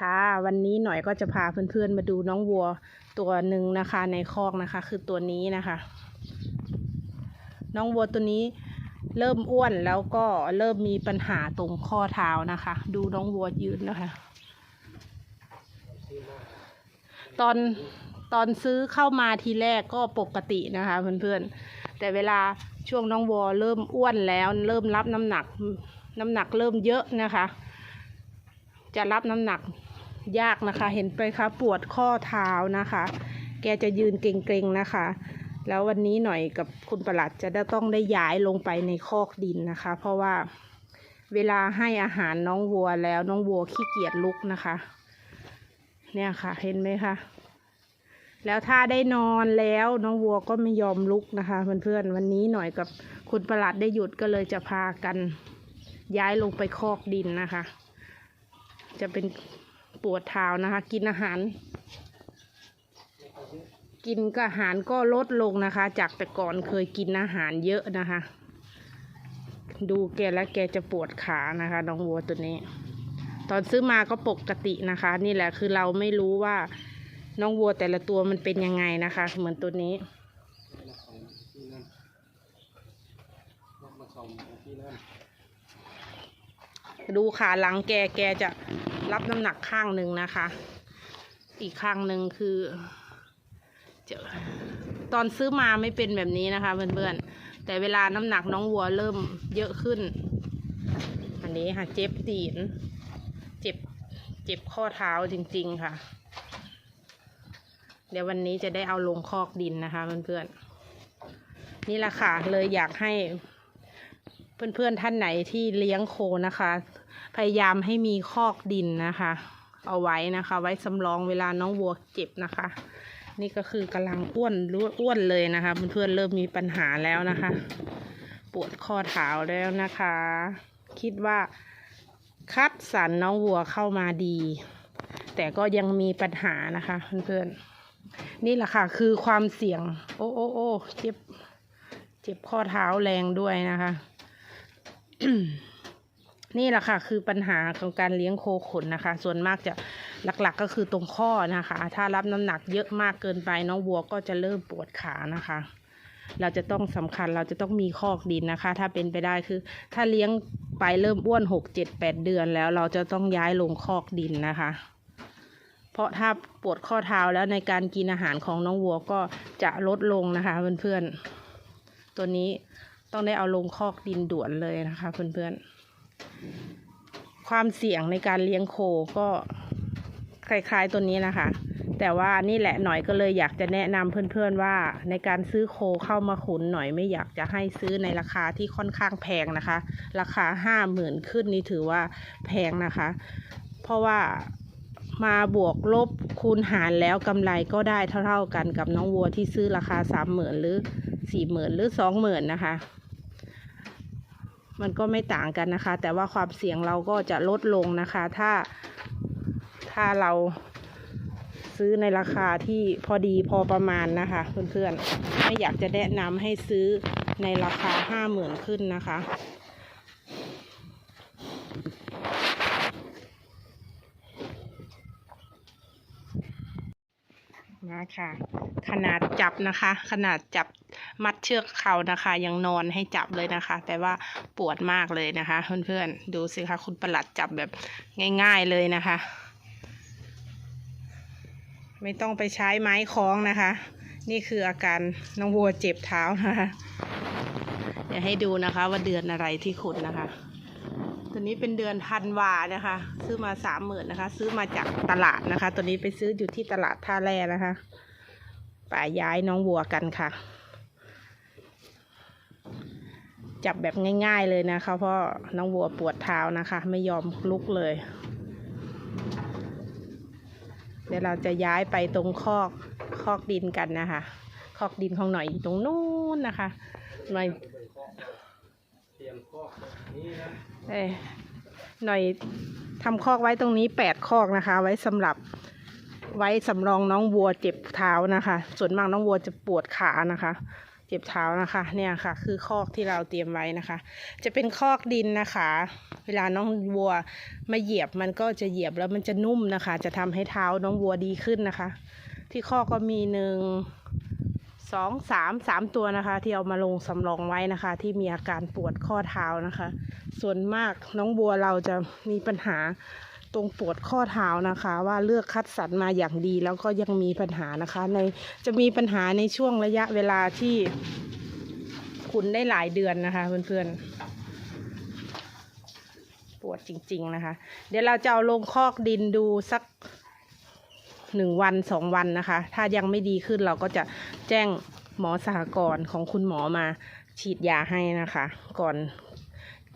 ค่ะ วันนี้หน่อยก็จะพาเพื่อนๆมาดูน้องวัวตัวหนึ่งนะคะ ในคอกนะคะ คือตัวนี้นะคะ น้องวัวตัวนี้เริ่มอ้วนแล้วก็เริ่มมีปัญหาตรงข้อเท้านะคะ ดูน้องวัวยืนนะคะ ตอนตอนซื้อเข้ามาทีแรกก็ปกตินะคะเพื่อนๆ แต่เวลาช่วงน้องวัวเริ่มอ้วนแล้ว เริ่มรับน้ำหนักน้ำหนักเริ่มเยอะนะคะ จะรับน้ำหนักยากนะคะ เห็นไปคะปวดข้อเท้านะคะ แกจะยืนเกร็งๆนะคะ แล้ววันนี้หน่อยกับคุณประหลัดจะได้ต้องได้ย้ายลงไปในคอกดินนะคะ เพราะว่าเวลาให้อาหารน้องวัวแล้วน้องวัวขี้เกียจลุกนะคะ เนี่ยค่ะเห็นไหมคะแล้วถ้าได้นอนแล้วน้องวัวก็ไม่ยอมลุกนะคะเพื่อนๆวันนี้หน่อยกับคุณประหลัดได้หยุดก็เลยจะพากันย้ายลงไปคอกดินนะคะ จะเป็นปวดเท้านะคะ กินอาหาร กินก็อาหารก็ลดลงนะคะ จากแต่ก่อนเคยกินอาหารเยอะนะคะ ดูแกแล้วแกจะปวดขานะคะ น้องวัวตัวนี้ ตอนซื้อมาก็ปกตินะคะ นี่แหละคือเราไม่รู้ว่าน้องวัวแต่ละตัวมันเป็นยังไงนะคะ เหมือนตัวนี้ดูขาหลังแกแกจะ รับน้ำหนักข้างหนึ่งนะคะ อีกข้างหนึ่งคือเจอตอนซื้อมาไม่เป็นแบบนี้นะคะเพื่อนๆ แต่เวลาน้ำหนักน้องวัวเริ่มเยอะขึ้น อันนี้ค่ะเจ็บตีน เจ็บเจ็บข้อเท้าจริง ๆค่ะ เดี๋ยววันนี้จะได้เอาลงคอกดินนะคะเพื่อนๆ นี่แหละค่ะเลยอยากให้เพื่อนๆท่านไหนที่เลี้ยงโคนะคะ พยายามให้มีคอกดินนะคะ เอาไว้นะคะ ไว้สำรองเวลาน้องวัวเจ็บนะคะ นี่ก็คือกำลังอ้วนรู้อ้วนเลยนะคะเพื่อนๆเริ่มมีปัญหาแล้วนะคะ ปวดข้อเท้าแล้วนะคะ คิดว่าคัดสรรน้องวัวเข้ามาดี แต่ก็ยังมีปัญหานะคะเพื่อนๆนี่แหละค่ะคือความเสี่ยง โอ้โอ้โอ้เจ็บเจ็บข้อเท้าแรงด้วยนะคะ นี่แหละค่ะ คือปัญหาของการเลี้ยงโคขนนะคะ ส่วนมากจะหลักๆก็คือตรงข้อนะคะ ถ้ารับน้ำหนักเยอะมากเกินไปน้องวัวก็จะเริ่มปวดขานะคะ เราจะต้องสำคัญเราจะต้องมีคอกดินนะคะ ถ้าเป็นไปได้คือ ถ้าเลี้ยงไปเริ่มอ้วนหกเจ็ดแปดเดือนแล้วเราจะต้องย้ายลงคอกดินนะคะ เพราะถ้าปวดข้อเท้าแล้วในการกินอาหารของน้องวัวก็จะลดลงนะคะเพื่อนๆตัวนี้ต้องได้เอาลงคอกดินด่วนเลยนะคะเพื่อนๆ ความเสี่ยงในการเลี้ยงโคก็คล้ายๆตัวนี้นะคะ แต่ว่านี่แหละหน่อยก็เลยอยากจะแนะนำเพื่อนๆว่าในการซื้อโคเข้ามาขุนหน่อยไม่อยากจะให้ซื้อในราคาที่ค่อนข้างแพงนะคะ ราคาห้าหมื่นขึ้นนี่ถือว่าแพงนะคะ เพราะว่ามาบวกลบคูณหารแล้วกำไรก็ได้เท่าๆกันกับน้องวัวที่ซื้อราคาสามหมื่นหรือสี่หมื่นหรือสองหมื่นนะคะ มันก็ไม่ต่างกันนะคะ แต่ว่าความเสี่ยงเราก็จะลดลงนะคะ ถ้าถ้าเราซื้อในราคาที่พอดีพอประมาณนะคะเพื่อนๆไม่อยากจะแนะนำให้ซื้อในราคาห้าหมื่นขึ้นนะคะมาค่ะ ขนาดจับนะคะ ขนาดจับ มัดเชือกเขานะคะ ยังนอนให้จับเลยนะคะ แต่ว่าปวดมากเลยนะคะ เพื่อนๆ ดูสิคะคุณประหลัดจับแบบง่าย ๆเลยนะคะ ไม่ต้องไปใช้ไม้คล้องนะคะ นี่คืออาการน้องวัวเจ็บเท้านะคะเดี๋ยวให้ดูนะคะว่าเดือนอะไรที่ขุดนะคะตัวนี้เป็นเดือนธันวานะคะ ซื้อมาสามหมื่นนะคะ ซื้อมาจากตลาดนะคะ ตัวนี้ไปซื้ออยู่ที่ตลาดท่าแร่นะคะ ป่าย้ายน้องวัวกันค่ะ จับแบบง่าย ๆเลยนะคะ เพราะน้องวัวปวดเท้านะคะ ไม่ยอมลุกเลย เดี๋ยวเราจะย้ายไปตรงคอกคอกดินกันนะคะ คอกดินของหน่อยอยู่ตรงนู้นนะคะหน่อยเตรียมข้อนี้นะเอ้ยหน่อยทำคอกไว้ตรงนี้แปดคอกนะคะ ไว้สำหรับไว้สำรองน้องวัวเจ็บเท้านะคะ ส่วนมากน้องวัวจะปวดขานะคะ จ็บเท้านะคะ เนี่ยค่ะ คือคอกที่เราเตรียมไว้นะคะ จะเป็นคอกดินนะคะ เวลาน้องวัวมาเหยียบมันก็จะเหยียบแล้วมันจะนุ่มนะคะ จะทำให้เท้าน้องวัวดีขึ้นนะคะ ที่คอกก็มีหนึ่งสองสามสามตัวนะคะ ที่เอามาลงสำรองไว้นะคะ ที่มีอาการปวดข้อเท้านะคะ ส่วนมากน้องบัวเราจะมีปัญหา ตรงปวดข้อเท้านะคะ ว่าเลือกคัดสรรมาอย่างดีแล้วก็ยังมีปัญหานะคะ ในจะมีปัญหาในช่วงระยะเวลาที่คุณได้หลายเดือนนะคะ เพื่อนๆ ปวดจริง ๆนะคะ เดี๋ยวเราจะเอาลงคอกดินดูสักหนึ่งวันสองวันนะคะ ถ้ายังไม่ดีขึ้นเราก็จะแจ้งหมอสหกรณ์ของคุณหมอมาฉีดยาให้นะคะ ก่อน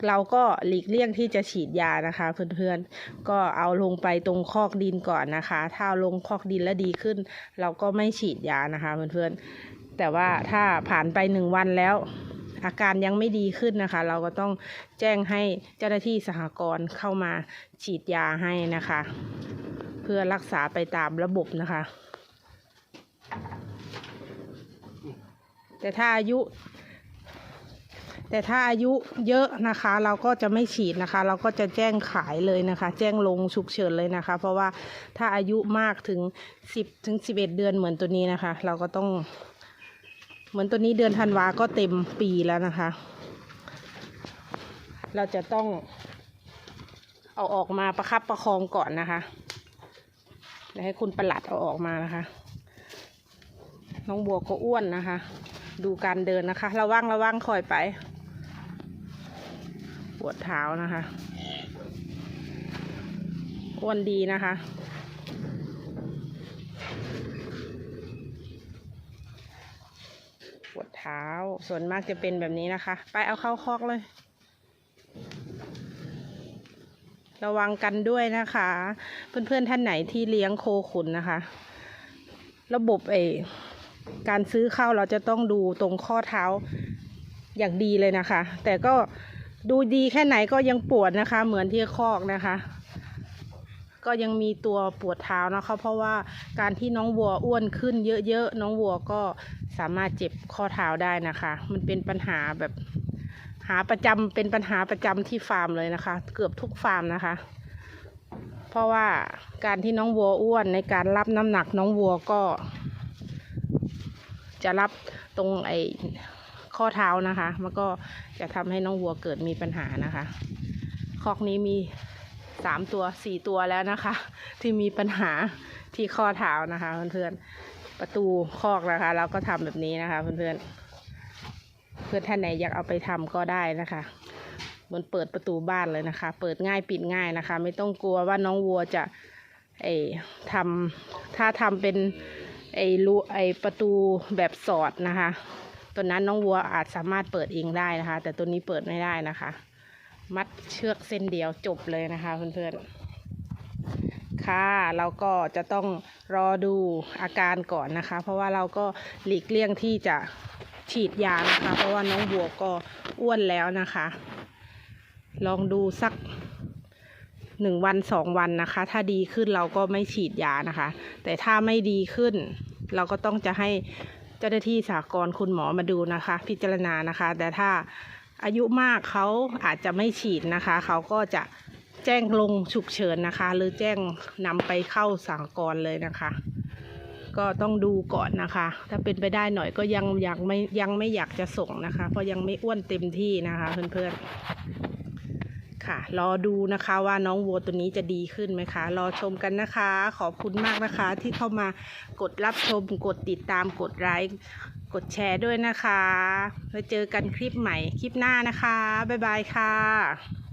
เราก็หลีกเลี่ยงที่จะฉีดยานะคะเพื่อนๆ ก็เอาลงไปตรงคอกดินก่อนนะคะ ถ้าลงคอกดินแล้วดีขึ้น เราก็ไม่ฉีดยานะคะเพื่อนๆ แต่ว่าถ้าผ่านไปหนึ่งวันแล้ว อาการยังไม่ดีขึ้นนะคะ เราก็ต้องแจ้งให้เจ้าหน้าที่สหกรณ์เข้ามาฉีดยาให้นะคะ เพื่อรักษาไปตามระบบนะคะ แต่ถ้าอายุ แต่ถ้าอายุเยอะนะคะเราก็จะไม่ฉีดนะคะ เราก็จะแจ้งขายเลยนะคะ แจ้งลงฉุกเฉินเลยนะคะ เพราะว่าถ้าอายุมากถึงสิบถึงสิบเอ็ดเดือนเหมือนตัวนี้นะคะ เราก็ต้องเหมือนตัวนี้เดือนธันวาก็เต็มปีแล้วนะคะ เราจะต้องเอาออกมาประคับประคองก่อนนะคะเดี๋ยวให้คุณประหลัดเอาออกมานะคะ น้องบัวก็อ้วนนะคะ ดูการเดินนะคะ ระวังระวังคอยไป วดเท้านะคะอ้วนดีนะคะ ปวดเท้า ส่วนมากจะเป็นแบบนี้นะคะ ไปเอาเข้าคอกเลย ระวังกันด้วยนะคะ เพื่อนๆท่านไหนที่เลี้ยงโคขุนนะคะ ระบบเอการซื้อเข้าเราจะต้องดูตรงข้อเท้าอย่างดีเลยนะคะ แต่ก็ ดูดีแค่ไหนก็ยังปวดนะคะ เหมือนที่คอกนะคะ ก็ยังมีตัวปวดเท้านะคะ เพราะว่าการที่น้องวัวอ้วนขึ้นเยอะๆน้องวัวก็สามารถเจ็บข้อเท้าได้นะคะ มันเป็นปัญหาแบบหาประจำเป็นปัญหาประจำที่ฟาร์มเลยนะคะ เกือบทุกฟาร์มนะคะ เพราะว่าการที่น้องวัวอ้วนในการรับน้ำหนักน้องวัวก็ จะรับตรงไอ ข้อเท้านะคะ มันก็จะทำให้น้องวัวเกิดมีปัญหานะคะ คอกนี้มีสามตัวสี่ตัวแล้วนะคะ ที่มีปัญหาที่ข้อเท้านะคะเพื่อนๆประตูคอกนะคะเราก็ทำแบบนี้นะคะเพื่อนๆเพื่อนท่านไหนอยากเอาไปทำก็ได้นะคะเหมือนเปิดประตูบ้านเลยนะคะ เปิดง่ายปิดง่ายนะคะ ไม่ต้องกลัวว่าน้องวัวจะไอ้ทำถ้าทำเป็นไอ้รูไอ้ประตูแบบสอดนะคะ ตัวนั้นน้องวัวอาจสามารถเปิดเองได้นะคะ แต่ตัวนี้เปิดไม่ได้นะคะ มัดเชือกเส้นเดียวจบเลยนะคะเพื่อนๆค่ะเราก็จะต้องรอดูอาการก่อนนะคะ เพราะว่าเราก็หลีกเลี่ยงที่จะฉีดยานะคะ เพราะว่าน้องวัวก็อ้วนแล้วนะคะ ลองดูสักหนึ่งวันสองวันนะคะ ถ้าดีขึ้นเราก็ไม่ฉีดยานะคะ แต่ถ้าไม่ดีขึ้น เราก็ต้องจะให้ เจ้าหน้าที่สากลคุณหมอมาดูนะคะ พิจารณานะคะ แต่ถ้าอายุมากเขาอาจจะไม่ฉีดนะคะ เขาก็จะแจ้งลงฉุกเฉินนะคะ หรือแจ้งนำไปเข้าสากลเลยนะคะ ก็ต้องดูก่อนนะคะ ถ้าเป็นไปได้หน่อยก็ยังยังไม่ยังไม่อยากจะส่งนะคะ เพราะยังไม่อ้วนเต็มที่นะคะเพื่อนๆ ค่ะ รอดูนะคะว่าน้องวัวตัวนี้จะดีขึ้นไหมคะ รอชมกันนะคะ ขอบคุณมากนะคะที่เข้ามากดรับชม กดติดตาม กดไลค์ กดแชร์ด้วยนะคะ แล้วเจอกันคลิปใหม่คลิปหน้านะคะ บ๊ายบายค่ะ